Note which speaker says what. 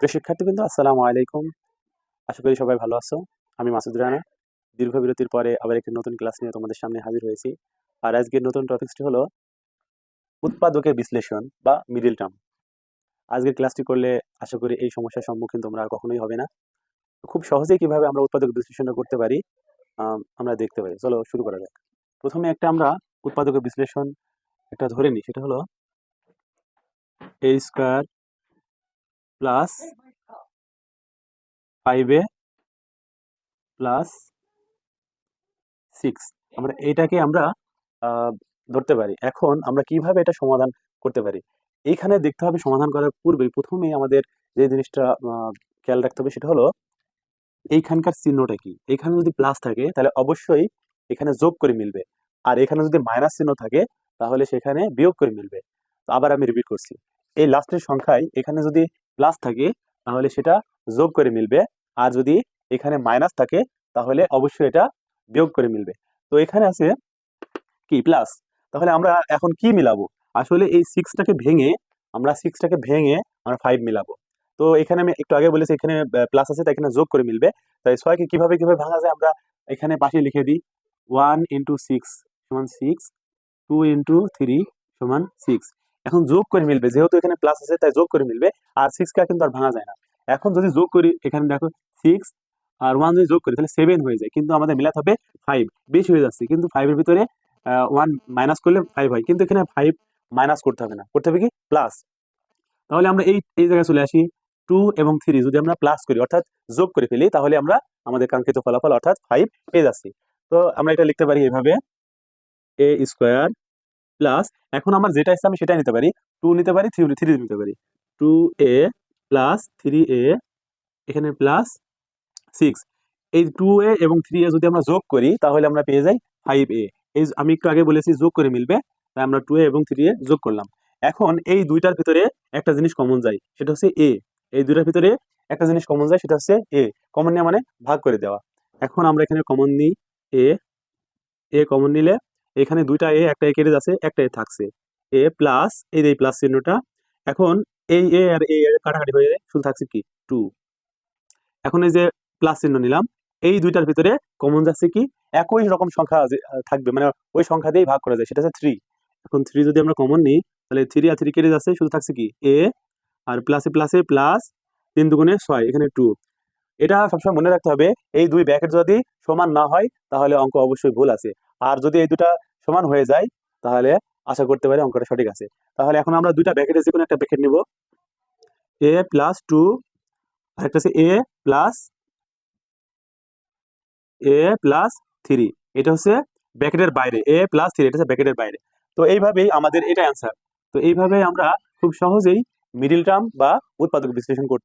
Speaker 1: প্রিয় শিক্ষার্থীবৃন্দ, আসসালামু আলাইকুম। আশা করি সবাই ভালো আছো। আমি মাসুদ রানা। দীর্ঘ বিরতির পরে আবার একটি নতুন ক্লাস নিয়ে তোমাদের সামনে হাজির হয়েছি। আর আজকের নতুন টপিকসটি হলো উৎপাদকের বিশ্লেষণ বা মিডিল টার্ম আজকের ক্লাসটি করলে আশা করি এই সমস্যার সম্মুখীন তোমরা আর কখনোই হবে না। খুব সহজেই কীভাবে আমরা উৎপাদক বিশ্লেষণটা করতে পারি আমরা দেখতে পারি। চলো শুরু করা যাক। প্রথমে একটা আমরা উৎপাদকের বিশ্লেষণ একটা ধরে নিই। সেটা হলো A square plus five A plus six. আমরা এইটাকে আমরা ধরতে পারি। এখন আমরা কীভাবে এটা সমাধান করতে পারি? এইখানে দেখতে হবে সমাধান করার পূর্বে প্রথমেই আমাদের যে জিনিসটা খেয়াল রাখতে হবে সেটা হলো এইখানকার চিহ্নটা কি? এখানে যদি প্লাস থাকে তাহলে অবশ্যই এখানে যোগ করে মিলবে। আর এখানে যদি মাইনাস চিহ্ন থাকে তাহলে সেখানে বিয়োগ করে মিলবে। তো আবার আমি রিপিট করছি। এই লাস্টের সংখ্যায় এখানে যদি প্লাস থাকে, তাহলে সেটা যোগ করে মিলবে। আর যদি এখানে মাইনাস থাকে, তাহলে অবশ্যই এটা বিয়োগ করে মিলবে। তো এখানে আছে কি? প্লাস তাহলে আমরা এখন কি মিলাবো? আসলে এই সিক্সটাকে ভেঙে, আমরা সিক্সটাকে ভেঙে আমরা ফাইভ মিলাবো। তো এখানে আমি একটু আগে বলেছি, এখানে প্লাস আছে, তাই এখানে যোগ করে মিলবে। তাই ছয়কে কীভাবে কীভাবে ভাঙা যায় আমরা এখানে পাশে লিখে দিই। ওয়ান ইন্টু সিক্স সমান সিক্স টু ইন্টু থ্রি সমান সিক্স এখন যোগ করে মিলবে, যেহেতু এখানে প্লাস আছে, তাই যোগ করে মিলবে, আর সিক্সটা কিন্তু আর ভাঙা যায় না। এখন যদি যোগ করি, এখানে দেখো সিক্স আর ওয়ান যদি যোগ করি, তাহলে সেভেন হয়ে যায়, কিন্তু আমাদের মিলাতে হবে ফাইভ বেশি হয়ে যাচ্ছে, কিন্তু ফাইভের ভিতরে ওয়ান মাইনাস করলে ফাইভ হয়, কিন্তু এখানে ফাইভ মাইনাস করতে হবে না। করতে হবে কি? প্লাস তাহলে আমরা এই এই জায়গায় চলে আসি টু এবং থ্রি যদি আমরা প্লাস করি, অর্থাৎ যোগ করে ফেলি, তাহলে আমরা আমাদের কাঙ্ক্ষিত ফলাফল অর্থাৎ ফাইভ পেয়ে যাচ্ছি। তো আমরা এটা লিখতে পারি এভাবে এ স্কোয়ার প্লাস এখন আমার যেটা ইচ্ছা আমি সেটাই নিতে পারি। টু নিতে পারি থ্রি থ্রি নিতে পারি। Two A plus three A এখানে প্লাস সিক্স এই টু এ এবং থ্রি এ যদি আমরা যোগ করি, তাহলে আমরা পেয়ে যাই ফাইভ এ এই আমি একটু আগে বলেছি যোগ করে মিলবে, তাই আমরা টু এ এবং থ্রি এ যোগ করলাম। এখন এই দুইটার ভিতরে একটা জিনিস কমন যায়, সেটা হচ্ছে এ এই দুইটার ভিতরে একটা জিনিস কমন যায়, সেটা হচ্ছে এ কমন নেওয়া মানে ভাগ করে দেওয়া। এখন আমরা এখানে কমন নিই এ এ কমন নিলে এখানে দুইটা এ, একটা এ কেটে যাচ্ছে, একটা এ থাকছে। এ প্লাস এই যে প্লাস চিহ্নটা, এখন এই এ আর এ এর কাটাকাটি হয়ে শুধু থাকছে কি? টু এখন এই যে প্লাস চিহ্ন নিলাম, এই দুইটার ভিতরে কমন যাচ্ছে কি? একই রকম সংখ্যা থাকবে মানে ওই সংখ্যা দিয়েই ভাগ করা যায়, সেটা হচ্ছে থ্রি এখন থ্রি যদি আমরা কমন নিই, তাহলে থ্রি আর থ্রি কেটে যাচ্ছে, শুধু থাকছে কি? এ, আর প্লাসে প্লাসে প্লাস তিন দুগুণে ছয়, এখানে টু এটা সবসময় মনে রাখতে হবে, এই দুই ব্র্যাকেট যদি সমান না হয়, তাহলে অঙ্ক অবশ্যই ভুল আছে। আর যদি এই দুটা সমান হয়ে যায়, তাহলে আশা করতে পারি অঙ্কটা সঠিক আছে। তাহলে এখন আমরা দুইটা ব্র্যাকেটে যে কোনো একটা ব্র্যাকেট নিব। এ প্লাস টু আরেকটা হচ্ছে A plus A plus three এটা হচ্ছে ব্যাকেটের বাইরে। এ প্লাস থ্রি এটা হচ্ছে ব্যাকেটের বাইরে। তো এইভাবেই আমাদের এটা অ্যান্সার তো এইভাবে আমরা খুব সহজেই মিডিল টার্ম বা উৎপাদক বিশ্লেষণ করতে